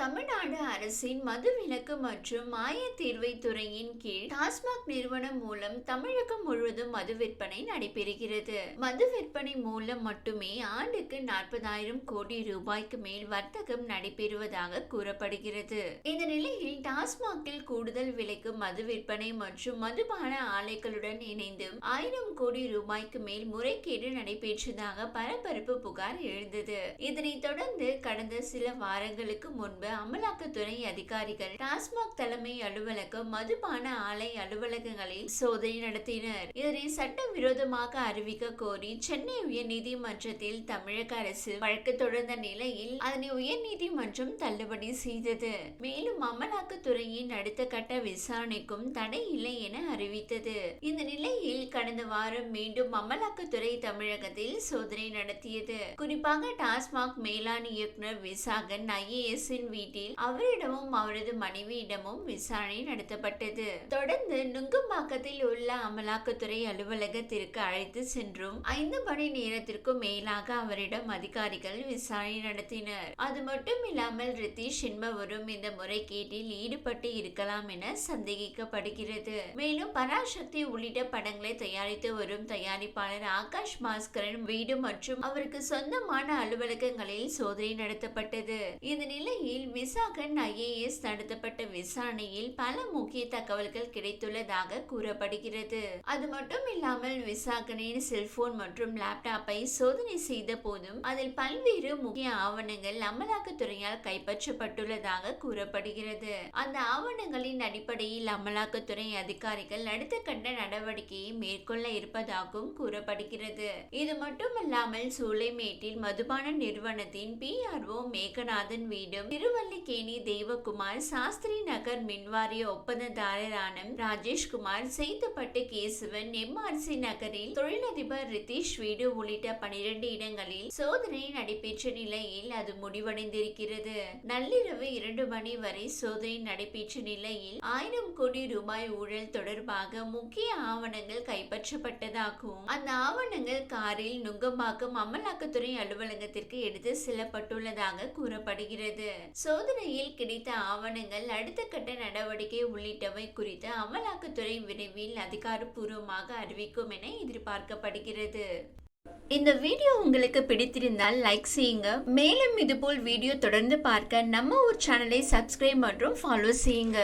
தமிழ்நாடு அரசின் மதுவிலக்கு மற்றும் மாயத்தீர்வை துறையின் கீழ் டாஸ்மாக் நிறுவனம் மூலம் தமிழகம் முழுவதும் மது விற்பனை நடைபெறுகிறது. மது விற்பனை மூலம் மட்டுமே ஆண்டுக்கு நாற்பதாயிரம் கோடி ரூபாய்க்கு மேல் வர்த்தகம் நடைபெறுவதாக கூறப்படுகிறது. இந்த நிலையில் டாஸ்மாகில் கூடுதல் விலைக்கு மது விற்பனை மற்றும் மதுபான ஆலைகளுடன் இணைந்து ஆயிரம் கோடி ரூபாய்க்கு மேல் முறைகேடு நடைபெற்றதாக பரபரப்பு புகார் எழுந்தது. இதனைத் தொடர்ந்து கடந்த சில வாரங்களுக்கு முன்பு முன்பு அமலாக்கத்துறை அதிகாரிகள் டாஸ்மாக் தலைமை அலுவலகம் மதுபான ஆலை அலுவலகங்களில் சோதனை நடத்தினர். இதனை சட்டவிரோதமாக அறிவிக்க கோரி சென்னை உயர்நீதிமன்றத்தில் தமிழக அரசு வழக்கு தொடர்ந்த நிலையில் அதனை உயர்நீதிமன்றம் தள்ளுபடி செய்தது. மேலும் அமலாக்கத்துறையின் அடுத்த கட்ட விசாரணைக்கும் தடை இல்லை என அறிவித்தது. இந்த நிலையில் கடந்த வாரம் மீண்டும் அமலாக்கத்துறை தமிழகத்தில் சோதனை நடத்தியது. குறிப்பாக டாஸ்மாக் மேலாண் இயக்குநர் விசாகன் ஐஏஎஸ் வீட்டில் அவரிடமும் அவரது மனைவியிடமும் விசாரணை நடத்தப்பட்டது. தொடர்ந்து நுங்கம்பாக்கத்தில் உள்ள அமலாக்கத்துறை அலுவலகத்திற்கு அழைத்து சென்றும் ஐந்து மணி நேரத்திற்கும் மேலாக அவரிடம் அதிகாரிகள் விசாரணை நடத்தினர். அது மட்டும் இல்லாமல் ரித்தீஷ் என்பவரும் இந்த முறைகேட்டில் ஈடுபட்டு இருக்கலாம் என சந்தேகிக்கப்படுகிறது. மேலும் பராசக்தி உள்ளிட்ட படங்களை தயாரித்து வரும் தயாரிப்பாளர் ஆகாஷ் பாஸ்கரன் வீடு மற்றும் அவருக்கு சொந்தமான அலுவலகங்களில் சோதனை நடத்தப்பட்டது. இந்த நிலையில் விசாகன் ஐஏஎஸ் நடத்தப்பட்ட விசாரணையில் பல முக்கிய தகவல்கள் கிடைத்துள்ளதாக கூறப்படுகிறது. அது மட்டும் இல்லாமல் விசாகனின் செல்போன் மற்றும் லேப்டாப்பை சோதனை செய்த போதும் அதில் பல்வேறு முக்கிய ஆவணங்கள் அமலாக்கத்துறையால் கைப்பற்றப்பட்டுள்ளதாக கூறப்படுகிறது. அந்த ஆவணங்களின் அடிப்படையில் அமலாக்கத்துறை அதிகாரிகள் அடுத்த கட்ட நடவடிக்கையை மேற்கொள்ள இருப்பதாகவும் கூறப்படுகிறது. இது மட்டுமல்லாமல் சூளைமேட்டில் மதுபான நிறுவனத்தின் பிஆர்ஓ மேகநாதன் வீடும் திருவல்லிக்கேணி தெய்வகுமார் சாஸ்திரி நகர் மின்வாரிய ஒப்பந்ததாரரான ராஜேஷ்குமார் செய்தப்பட்டு கேசவன் எம்ஆர்சி நகரில் தொழிலதிபர் ரிதீஷ் வீடு உள்ளிட்ட பனிரெண்டு இடங்களில் சோதனை நடைபெற்ற நிலையில் அது முடிவடைந்திருக்கிறது. நள்ளிரவு இரண்டு மணி வரை சோதனை நடைபெற்ற நிலையில் ஆயிரம் கோடி ரூபாய் ஊழல் தொடர்பாக முக்கிய ஆவணங்கள் கைப்பற்றப்பட்டதாகவும் அந்த ஆவணங்கள் காரில் நுங்கம்பாக்கம் அமலாக்கத்துறை அலுவலகத்திற்கு எடுத்து செல்லப்பட்டுள்ளதாக கூறப்படுகிறது. சோதனையில் கிடைத்த ஆவணங்கள் அடுத்த கட்ட நடவடிக்கை உள்ளிட்டவை குறித்து அமலாக்கத்துறை விரைவில் அதிகாரப்பூர்வமாக அறிவிக்கும் என எதிர்பார்க்கப்படுகிறது. இந்த வீடியோ உங்களுக்கு பிடித்திருந்தால் லைக் செய்யுங்க. மேலும் இதுபோல் வீடியோ தொடர்ந்து பார்க்க நம்ம ஒரு சேனலை சப்ஸ்கிரைப் மற்றும் ஃபாலோ செய்யுங்க.